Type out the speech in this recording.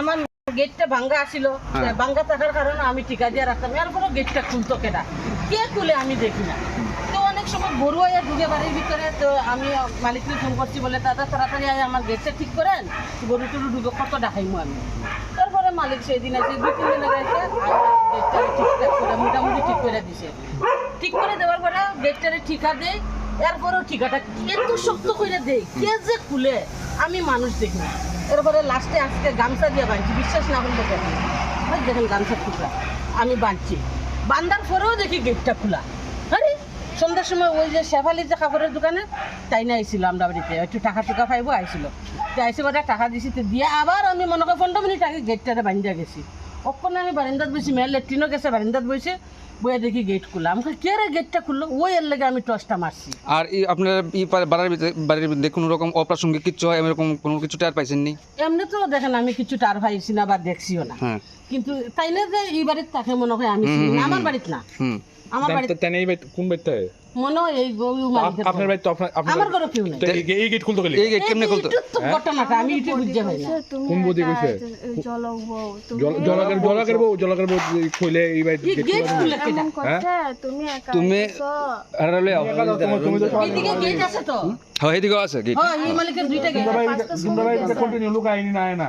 আমার গেটটা ভাঙ্গা আসিল হ্যাঁ। ভাঙ্গা থাকার কারণে আমি টিকা দিয়ে রাখতাম। এরপরও গেটটা খুলতো কেটা কে খুলে আমি দেখি না। তো অনেক সময় গরু আয়া ঢুকে বাড়ির ভিতরে তো আমি মালিককে ফোন করছি বলে দাদা তাড়াতাড়ি আয় আমার গেটটা ঠিক করেন। গরু টরু ঢুকে কত ডাকাইমু আমি? তারপরে মালিক সেই দিন আছে দুই তিন দিন লাগাইছে গেটটা ঠিকঠাক করে মোটামুটি ঠিক করে দিছে। ঠিক করে দেওয়ার পরে গেটটারে ঠিকা দেয় এরপরেও ঠিকাটা এত শক্ত করে দেয় কে যে খুলে আমি মানুষ দেখি না। এরপরে লাস্টে আজকে গামছা দিয়ে বাঁধছি, বিশ্বাস না করলে পারি দেখেন গামছা খুঁজা আমি বাঁধছি। বান্দার পরেও দেখি গেটটা খোলা। আরে, সন্ধ্যার সময় ওই যে শেফালির যে কাপড়ের দোকানে, তাই না আইছিল আমরা বাড়িতে। একটু টাকা টুকা পাইবো, আইছিল। আইসে বাটা, টাকা দিছি, তো দিয়ে আবার আমি মনে করি পনেরো মিনিট আগে গেটটাতে বান্ধিয়া গেছি। ওখানে আমি বারিন্দাত বসি মেয়ে লেট্রিনও গেছে বারিন্দাত বসে বইয়া দেখি গেট খুললাম আমি কই, কে রে গেটটা খুললো? ওই এর লেগে আমি টসটা মারছি। আর এই আপনার এই বাড়ির ভিতরে বাড়ির ভিতরে কোনো রকম অপ্রাসঙ্গিক কিছু হয়? এরকম কোনো কিছু টার পাইছেন নি? এমনি তো দেখেন আমি কিছু টার পাইছি না বা দেখছিও না। হ্যাঁ। কিন্তু তাই না যে এই বাড়িতে তাকে মনে হয় আমি চিনি না। আমার বাড়িতে না। হুম। আমার বাড়িতে তেনে এই বাড়িতে কোন বাড়িতে? মনে হয় এই গরু মালিকের আপনার ঘর। তো আপনার আপনার আমার ঘরে কেউ নেই। তো এই এই গেট খুলতে গেলে এই গেট কেমনে খুলতো? এইটুক তো ঘটনাটা আমি ইউটিউব বুঝতে পাই না। কোন বৌদি কইছে? জলক জল- জলাকের জলাকের বউ জলাকের বউ যে খুলে এই বাড়িতে এই গেট গেট খুলে কেটা এমন করছে তুমি একা তুমি-। আর হলে এইদিকে গেট আছে তো। হ্যাঁ এদিকেও আছে গেট। হ্যাঁ এই মালিকের দুইটা গেট। জিন্দাবাই কন্টিনিউ লোক আইনি না আয় না।